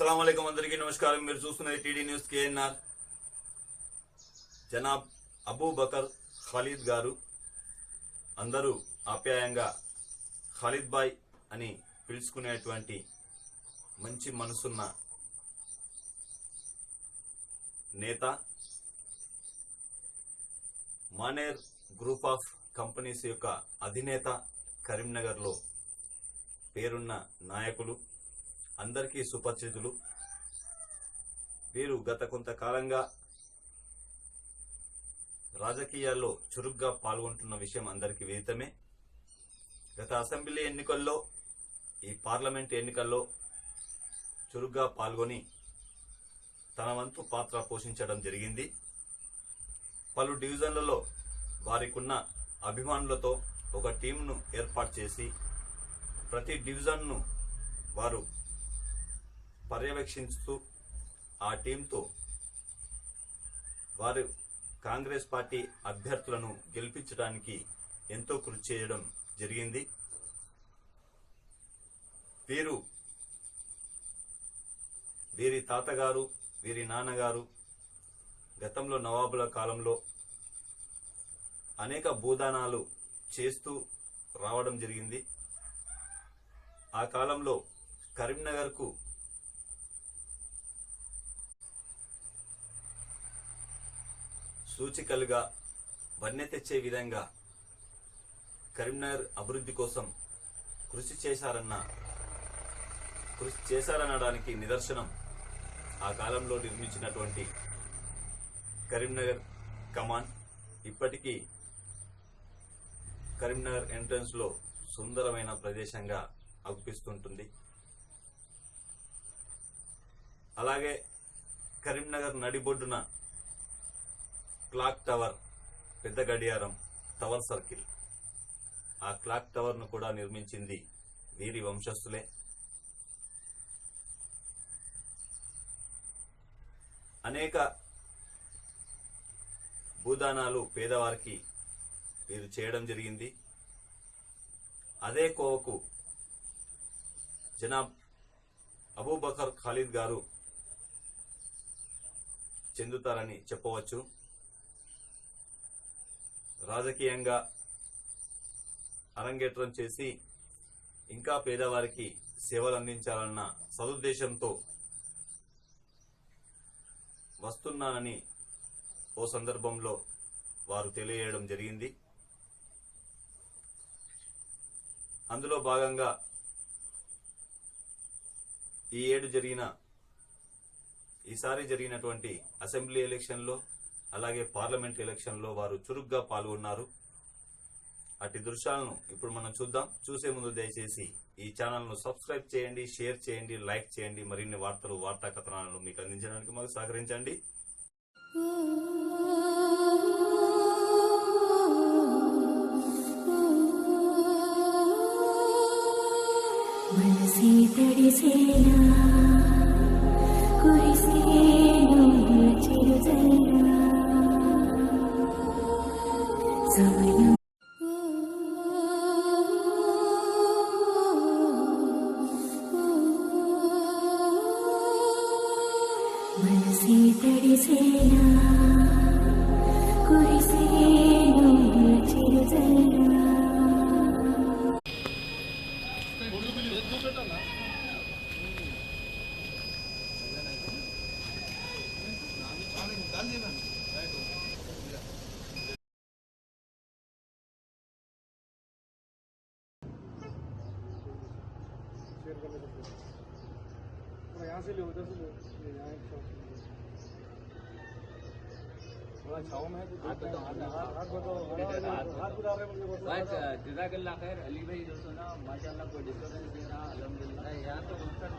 అస్సలం అందరికీ నమస్కారం. మీరు చూస్తున్నది టీడీ న్యూస్ కేఎన్ఆర్. జనాబ్ అబూ బకర్ ఖలీద్ గారు అందరూ ఆప్యాయంగా ఖాలిద్ బాయ్ అని పిలుచుకునేటువంటి మంచి మనసున్న నేత మానేర్ గ్రూప్ ఆఫ్ కంపెనీస్ యొక్క అధినేత కరీంనగర్లో పేరున్న నాయకులు అందరికీ సుపరిచితులు. వీరు గత కొంతకాలంగా రాజకీయాల్లో చురుగ్గా పాల్గొంటున్న విషయం అందరికీ విదితమే. గత అసెంబ్లీ ఎన్నికల్లో ఈ పార్లమెంట్ ఎన్నికల్లో చురుగ్గా పాల్గొని తన వంతు పాత్ర పోషించడం జరిగింది. పలు డివిజన్లలో వారికున్న అభిమానులతో ఒక టీంను ఏర్పాటు చేసి ప్రతి డివిజన్ను వారు పర్యవేక్షిస్తూ ఆ టీంతో వారు కాంగ్రెస్ పార్టీ అభ్యర్థులను గెలిపించడానికి ఎంతో కృషి చేయడం జరిగింది. వీరు వీరి తాతగారు వీరి నాన్నగారు గతంలో నవాబుల కాలంలో అనేక భూదానాలు చేస్తూ రావడం జరిగింది. ఆ కాలంలో కరీంనగర్కు సూచికలుగా వన్నె తెచ్చే విధంగా కరీంనగర్ అభివృద్ధి కోసం కృషి చేశారన్న కృషి చేశారనడానికి నిదర్శనం ఆ కాలంలో నిర్మించినటువంటి కరీంనగర్ కమాన్. ఇప్పటికీ కరీంనగర్ ఎంట్రన్స్లో సుందరమైన ప్రదేశంగా అగుపిస్తుంటుంది. అలాగే కరీంనగర్ నడిబొడ్డున క్లాక్ టవర్ పెద్ద గడియారం టవర్ సర్కిల్. ఆ క్లాక్ టవర్ను కూడా నిర్మించింది వీరి వంశస్థులే. అనేక భూదానాలు పేదవారికి వీరు చేయడం జరిగింది. అదే కోవకు జనాబ్ అబూబకర్ ఖాలిద్ గారు చెందుతారని చెప్పవచ్చు. రాజకీయంగా అరంగేట్రం చేసి ఇంకా పేదవారికి సేవలు అందించాలన్న సదుద్దేశంతో వస్తున్నానని ఓ సందర్భంలో వారు తెలియజేయడం జరిగింది. అందులో భాగంగా ఈ ఏడు జరిగిన ఈసారి జరిగినటువంటి అసెంబ్లీ ఎలక్షన్లో అలాగే పార్లమెంట్ ఎలక్షన్లో వారు చురుగ్గా పాల్గొన్నారు. అటు దృశ్యాలను ఇప్పుడు మనం చూద్దాం. చూసే ముందు దయచేసి ఈ ఛానల్ను సబ్స్క్రైబ్ చేయండి షేర్ చేయండి లైక్ చేయండి. మరిన్ని వార్తలు వార్తా కథనాలను మీకు అందించడానికి మాకు సహకరించండి. మనసే తడిసేనా? यहाँ से लो उधर से लो यहाँ एक शॉट बस जजाकल्ला खैर अली भाई दोस्तों ना माशाल्लाह कोई डिस्टर्बेंस नहीं रहा अलहमदिल्ला यहाँ तो कॉन्सर्ट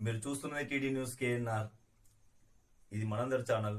మీరు చూస్తున్నది టీడీ న్యూస్ కేఎన్ఆర్ ఇది మనందరి ఛానల్.